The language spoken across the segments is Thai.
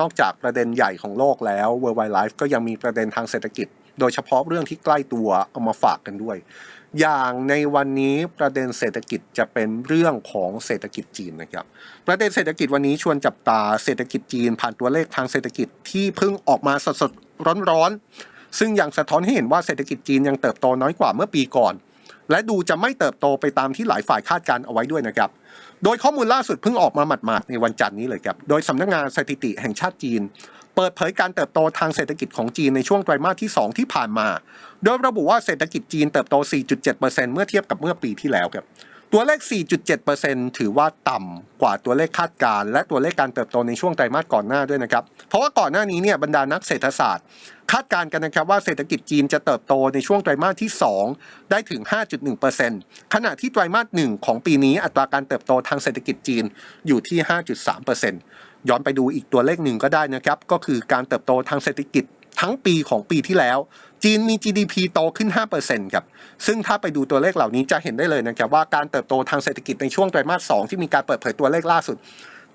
นอกจากประเด็นใหญ่ของโลกแล้ว World Wide Life ก็ยังมีประเด็นทางเศรษฐกิจ โดยเฉพาะเรื่องที่ใกล้ตัวเอามาฝากกันด้วย อย่างในวันนี้ประเด็นเศรษฐกิจจะเป็นเรื่องของเศรษฐกิจจีนนะครับ ประเด็นเศรษฐกิจวันนี้ชวนจับตาเศรษฐกิจจีน ผ่านตัวเลขทางเศรษฐกิจที่เพิ่งออกมาสดๆร้อนๆซึ่งยังสะท้อนให้เห็นว่าเศรษฐกิจจีนยังเติบโตน้อยกว่าเมื่อปีก่อน และดูจะไม่เติบโตไปตามที่หลายฝ่ายคาดการเอาไว้ด้วยนะครับ โดยข้อมูลล่าสุดเพิ่งออกมาหมาดๆในวันจันทร์นี้เลยครับ โดยสำนักงานสถิติแห่งชาติจีน เปิดเผยการเติบโตทางเศรษฐกิจของจีนในช่วงไตรมาสที่ 2 ที่ผ่านมา โดยระบุว่าเศรษฐกิจจีนเติบโต 4.7%เมื่อเทียบกับเมื่อปีที่แล้วครับตัวเลข 4.7%ถือว่าต่ำกว่าตัวเลขคาดการ์และตัวเลขการเติบโตในช่วงไตรมาสก่อนหน้าด้วยนะครับ เพราะว่าก่อนหน้านี้เนี่ยบรรดานักเศรษฐศาสตร์ คาดการณ์กันนะครับว่าเศรษฐกิจจีนจะเติบโตในช่วงไตรมาสที่ 2 ได้ถึง 5.1%ขณะที่ไตรมาส 1 ของปีนี้อัตราการเติบโตทางเศรษฐกิจจีนอยู่ที่ 5.3%ย้อนไปดูอีกตัวเลขหนึ่งก็ได้นะครับก็คือการเติบโตทางเศรษฐกิจทั้งปีของปีที่แล้ว จีนมี GDP โตขึ้น 5%ครับ ซึ่งถ้าไปดูตัวเลขเหล่านี้จะเห็นได้เลยนะครับว่าการเติบโตทางเศรษฐกิจในช่วงไตรมาส 2 ที่มีการเปิดเผยตัวเลขล่าสุด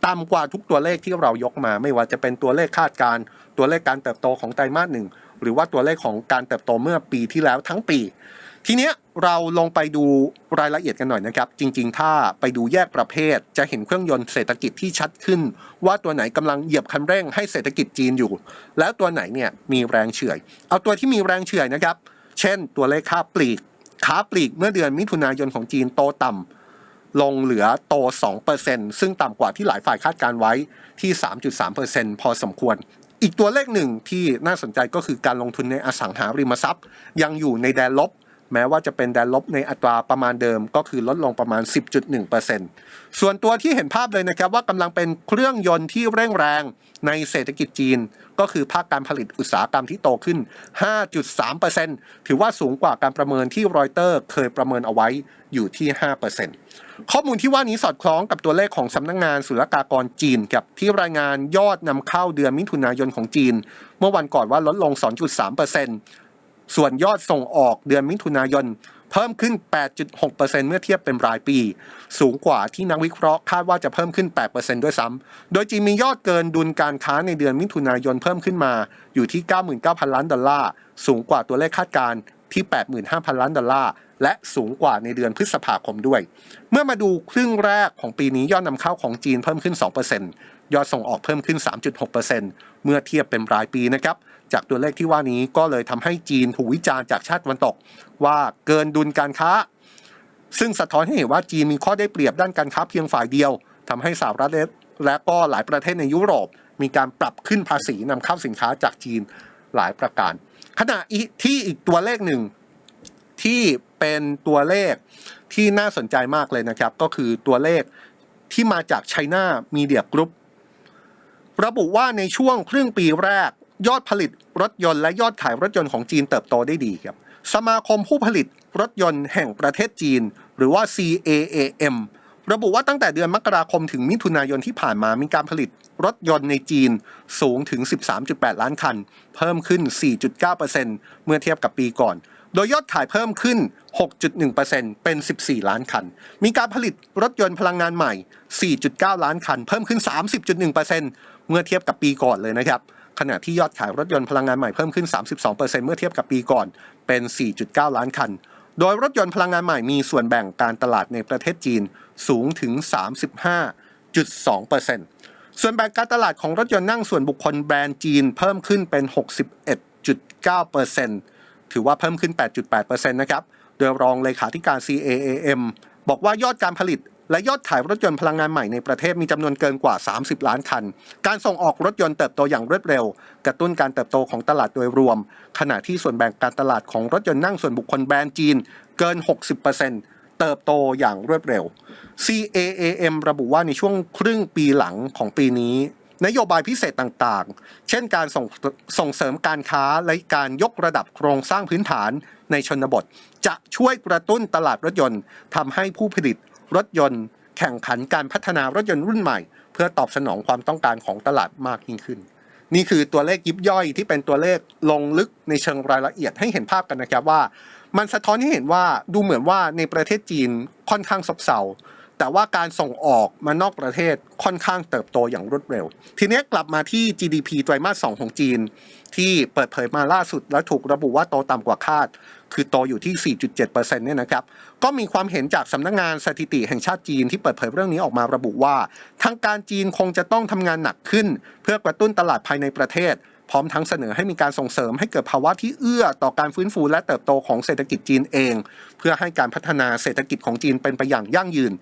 ต่ำกว่าทุกตัวเลขที่เรายกมา ไม่ว่าจะเป็นตัวเลขคาดการ์ตัวเลขการเติบโตของไตรมาสหนึ่งหรือว่าตัวเลขของการเติบโตเมื่อปีที่แล้วทั้งปี ทีเนี้ยเราลงไปดูรายละเอียดกันหน่อยนะครับ จริง ๆ ถ้าไปดูแยกประเภท จะเห็นเครื่องยนต์เศรษฐกิจที่ชัดขึ้น ว่าตัวไหนกำลังเหยียบคันเร่งให้เศรษฐกิจจีนอยู่ แล้วตัวไหนเนี่ยมีแรงเฉื่อย เอาตัวที่มีแรงเฉื่อยนะครับ เช่น ตัวเลขค่าปลีกค้าปลีกเมื่อเดือนมิถุนายนของจีนโตต่ำ ลงเหลือโต 2%ซึ่งต่ำกว่าที่หลายฝ่ายคาดการไว้ที่ 3.3%พอสมควร อีกตัวเลขหนึ่งที่น่าสนใจก็คือการลงทุนในอสังหาริมทรัพย์ ยังอยู่ในแดนลบ แม้ว่าจะเป็นแดนลบในอัตราประมาณเดิมก็คือลดลงประมาณ 10.1%ส่วนตัวที่เห็นภาพเลยนะครับว่ากำลังเป็นเครื่องยนต์ที่เร่งแรงในเศรษฐกิจจีน ก็คือภาคการผลิตอุตสาหกรรมที่โตขึ้น 5.3%ถือว่าสูงกว่าการประเมินที่รอยเตอร์เคยประเมินเอาไว้อยู่ที่ 5%ข้อมูลที่ว่านี้สอดคล้องกับตัวเลขของสำนักงงานศุลกากรจีนกับที่รายงานยอดนำเข้าเดือนมิถุนายนของจีน เมื่อวันก่อนว่าลดลง 2.3% ส่วนยอดส่งออกเดือนมิถุนายนเพิ่มขึ้น 8.6%เมื่อเทียบเป็นรายปี สูงกว่าที่นักวิเคราะห์คาดว่าจะเพิ่มขึ้น 8%ด้วยซ้ำ โดยจีนมียอดเกินดุลการค้าในเดือนมิถุนายนเพิ่มขึ้นมาอยู่ที่ 99,000 ล้านดอลลาร์ สูงกว่าตัวเลขคาดการณ์ที่ 85,000 ล้านดอลลาร์ และสูงกว่าในเดือนพฤษภาคมด้วย เมื่อมาดูครึ่งแรกของปีนี้ยอดนำเข้าของจีนเพิ่มขึ้น 2%ยอดส่งออกเพิ่มขึ้น 3.6%เมื่อเทียบเป็นรายปีนะครับ จากตัวเลขที่ว่านี้ก็เลยทำให้จีนถูกวิจารณ์จากชาติตะวันตก ว่าเกินดุลการค้า ซึ่งสะท้อนให้เห็นว่าจีนมีข้อได้เปรียบด้านการค้าเพียงฝ่ายเดียวทำให้สหรัฐและก็หลายประเทศในยุโรป มีการปรับขึ้นภาษีนำเข้าสินค้าจากจีนหลายประการ ขณะที่อีกตัวเลขหนึ่งที่เป็นตัวเลขที่น่าสนใจมากเลยนะครับ ก็คือตัวเลขที่มาจาก China Media Group ระบุว่าในช่วงครึ่งปีแรก ยอดผลิตรถยนต์และยอดขายรถยนต์ของจีนเติบโตได้ดีครับ สมาคมผู้ผลิตรถยนต์แห่งประเทศจีน หรือว่า CAAM ระบุว่าตั้งแต่เดือนมกราคมถึงมิถุนายนที่ผ่านมามีการผลิตรถยนต์ในจีนสูงถึง 13.8 ล้านคัน เพิ่มขึ้น 4.9%เมื่อเทียบกับปีก่อน โดยยอดขายเพิ่มขึ้น 6.1%เป็น 14 ล้านคัน มีการผลิตรถยนต์พลังงานใหม่ 4.9 ล้านคัน เพิ่มขึ้น 30.1%เมื่อเทียบกับปีก่อนเลยนะครับ ขณะที่ยอดขายรถยนต์พลังงานใหม่เพิ่มขึ้น 32%เมื่อเทียบกับปีก่อนเป็น 4.9 ล้านคัน โดยรถยนต์พลังงานใหม่มีส่วนแบ่งการตลาดในประเทศจีนสูงถึง 35.2%ส่วนแบ่งการตลาดของรถยนต์นั่งส่วนบุคคลแบรนด์จีนเพิ่มขึ้นเป็น 61.9%ถือว่าเพิ่มขึ้น 8.8%นะครับ โดยรองเลขาธิการ CAAM บอกว่ายอดการผลิต และยอดขายรถยนต์พลังงานใหม่ในประเทศมีจำนวนเกินกว่า 30 ล้านคัน การส่งออกรถยนต์เติบโตอย่างรวดเร็ว กระตุ้นการเติบโตของตลาดโดยรวม ขณะที่ส่วนแบ่งการตลาดของรถยนต์นั่งส่วนบุคคลแบรนด์จีนเกิน 60%เติบโตอย่างรวดเร็ว CAAM ระบุว่าในช่วงครึ่งปีหลังของปีนี้ นโยบายพิเศษต่างๆ เช่นการส่งส่งเสริมการค้าและการยกระดับโครงสร้างพื้นฐานในชนบท จะช่วยกระตุ้นตลาดรถยนต์ทำให้ผู้ผลิต รถยนต์ แข่งขันการพัฒนารถยนต์รุ่นใหม่ เพื่อตอบสนองความต้องการของตลาดมากยิ่งขึ้น นี่คือตัวเลขยิบย่อยที่เป็นตัวเลขลงลึกในเชิงรายละเอียดให้เห็นภาพกันนะครับว่า มันสะท้อนให้เห็นว่าดูเหมือนว่าในประเทศจีนค่อนข้างซบเซาแต่ว่าการส่งออกมานอกประเทศค่อนข้างเติบโตอย่างรวดเร็ว ทีนี้กลับมาที่ GDP ไตรมาส 2 ของจีน ที่เปิดเผยมาล่าสุดและถูกระบุว่าโตต่ำกว่าคาด คือโตอยู่ที่ 4.7%เนี่ยนะครับก็มีความเห็นจากสำนักงานสถิติแห่งชาติจีนที่เปิดเผยเรื่องนี้ออกมาระบุว่า ทางการจีนคงจะต้องทำงานหนักขึ้น เพื่อกระตุ้นตลาดภายในประเทศ พร้อมทั้งเสนอให้มีการส่งเสริมให้เกิดภาวะที่เอื้อต่อการฟื้นฟูและเติบโตของเศรษฐกิจจีนเอง เพื่อให้การพัฒนาเศรษฐกิจของจีนเป็นไปอย่างยั่งยืน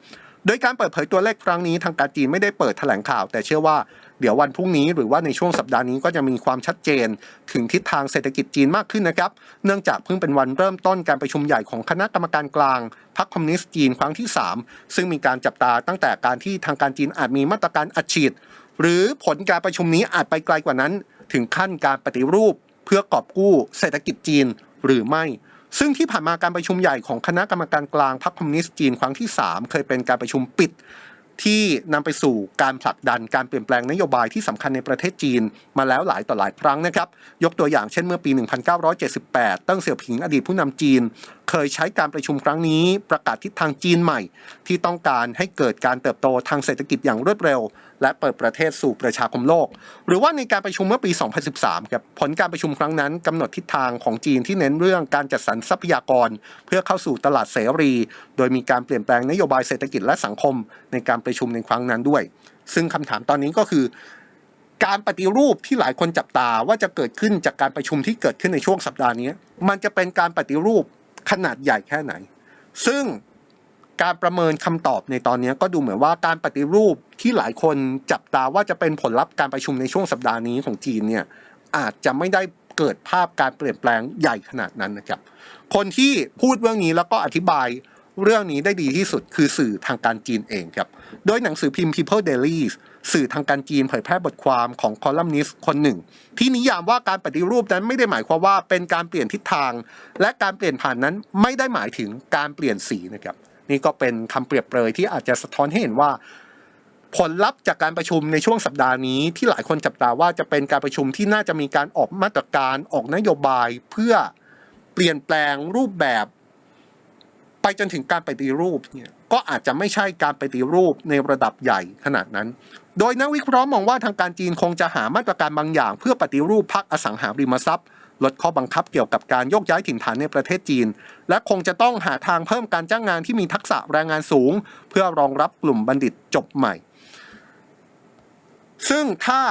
โดยการเปิดเผยตัวเลขครั้งนี้ทางการจีนไม่ได้เปิดแถลงข่าว แต่เชื่อว่าเดี๋ยววันพรุ่งนี้หรือว่าในช่วงสัปดาห์นี้ก็จะมีความชัดเจน ถึงทิศทางเศรษฐกิจจีนมากขึ้นนะครับ เนื่องจากเพิ่งเป็นวันเริ่มต้นการประชุมใหญ่ของคณะกรรมการกลางพรรคคอมมิวนิสต์จีนครั้งที่ 3 ซึ่งมีการจับตาตั้งแต่การที่ทางการจีนอาจมีมาตรการอัดฉีด หรือผลการประชุมนี้อาจไปไกลกว่านั้น ถึงขั้นการปฏิรูป เพื่อกอบกู้เศรษฐกิจจีนหรือไม่ ซึ่งที่ผ่านมาการประชุมใหญ่ของคณะกรรมการกลางพรรคคอมมิวนิสต์จีนครั้งที่ 3 เคยเป็นการประชุมปิดที่นำไปสู่การผลักดันการเปลี่ยนแปลงนโยบายที่สำคัญในประเทศจีนมาแล้วหลายต่อหลายครั้งนะครับ ยกตัวอย่างเช่นเมื่อปี 1978ตั้งเสี่ยวผิงอดีตผู้นำจีน เคยใช้การประชุมครั้งนี้ประกาศทิศทางจีนใหม่ ที่ต้องการให้เกิดการเติบโตทางเศรษฐกิจอย่างรวดเร็ว และเปิดประเทศสู่ประชาคมโลก หรือว่าในการประชุมเมื่อปี 2013ครับผลการประชุมครั้งนั้นกำหนดทิศทางของจีนที่เน้นเรื่องการจัดสรรทรัพยากร เพื่อเข้าสู่ตลาดเสรี โดยมีการเปลี่ยนแปลงนโยบายเศรษฐกิจและสังคม ในการประชุมในครั้งนั้นด้วย ซึ่งคำถามตอนนี้ก็คือการปฏิรูปที่หลายคนจับตาว่าจะเกิดขึ้นจากการประชุมที่เกิดขึ้นในช่วงสัปดาห์นี้ มันจะเป็นการปฏิรูป ขนาดใหญ่แค่ไหน ซึ่งการประเมินคำตอบในตอนนี้ก็ดูเหมือนว่าการปฏิรูปที่หลายคนจับตาว่าจะเป็นผลลัพธ์การประชุมในช่วงสัปดาห์นี้ของจีนเนี่ยอาจจะไม่ได้เกิดภาพการเปลี่ยนแปลงใหญ่ขนาดนั้นนะครับ คนที่พูดเรื่องนี้แล้วก็อธิบายเรื่องนี้ได้ดีที่สุดคือสื่อทางการจีนเองครับ โดยหนังสือพิมพ์ People Daily สื่อทางการจีนเผยแพร่บทความของคอลัมนิสต์คนหนึ่ง ที่นิยามว่าการปฏิรูปนั้นไม่ได้หมายความว่าเป็นการเปลี่ยนทิศทาง และการเปลี่ยนผ่านนั้นไม่ได้หมายถึงการเปลี่ยนสีนะครับนี่ก็เป็นคำเปรียบเปรยที่อาจจะสะท้อนให้เห็นว่า ผลลัพธ์จากการประชุมในช่วงสัปดาห์นี้ ที่หลายคนจับตาว่าจะเป็นการประชุมที่น่าจะมีการออกมาตรการออกนโยบายเพื่อเปลี่ยนแปลงรูปแบบ จนถึงการปฏิรูปเนี่ยก็อาจจะไม่ใช่การปฏิรูปในระดับใหญ่ขนาดนั้น โดยนักวิเคราะห์มองว่าทางการจีนคงจะหามาตรการบางอย่าง เพื่อปฏิรูปภาคอสังหาริมทรัพย์ ลดข้อบังคับเกี่ยวกับการโยกย้ายถิ่นฐานในประเทศจีน และคงจะต้องหาทางเพิ่มการจ้างงานที่มีทักษะแรงงานสูง เพื่อรองรับกลุ่มบัณฑิตจบใหม่ ซึ่งถ้า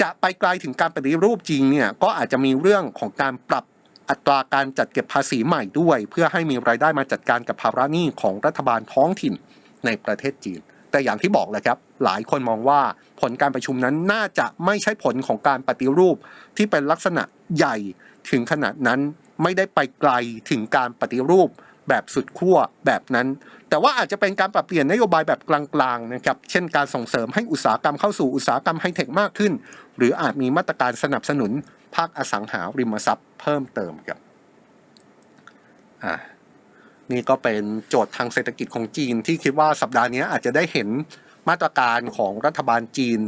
จะไปไกลถึงการปฏิรูปจริงเนี่ยก็อาจจะมีเรื่องของการปรับ อัตราการจัดเก็บภาษีใหม่ด้วย เพื่อให้มีรายได้มาจัดการกับภาระหนี้ของรัฐบาลท้องถิ่นในประเทศจีน แต่อย่างที่บอกแหละครับ หลายคนมองว่าผลการประชุมนั้นน่าจะไม่ใช่ผลของการปฏิรูปที่เป็นลักษณะใหญ่ถึงขนาดนั้นไม่ได้ไปไกลถึงการปฏิรูป แบบสุดขั้วแบบนั้น แต่ว่าอาจจะเป็นการปรับเปลี่ยนนโยบายแบบกลางๆนะครับ เช่นการส่งเสริมให้อุตสาหกรรมเข้าสู่อุตสาหกรรมไฮเทคมากขึ้น หรืออาจมีมาตรการสนับสนุนภาคอสังหาริมทรัพย์เพิ่มเติมครับอ่านี่ก็เป็นโจทย์ทางเศรษฐกิจของจีนที่คิดว่าสัปดาห์นี้อาจจะได้เห็นมาตรการของรัฐบาลจีน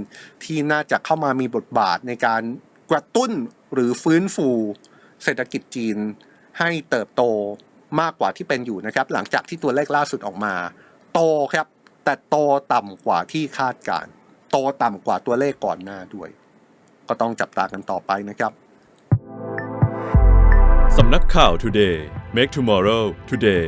ที่น่าจะเข้ามามีบทบาทในการกระตุ้นหรือฟื้นฟูเศรษฐกิจจีนให้เติบโต มากกว่าที่เป็นอยู่นะครับ หลังจากที่ตัวเลขล่าสุดออกมา โตครับ แต่โตต่ำกว่าที่คาดการ์โตต่ำกว่าตัวเลขก่อนหน้าด้วย ก็ต้องจับตากันต่อไปนะครับสำนักข่าว Today Make Tomorrow Today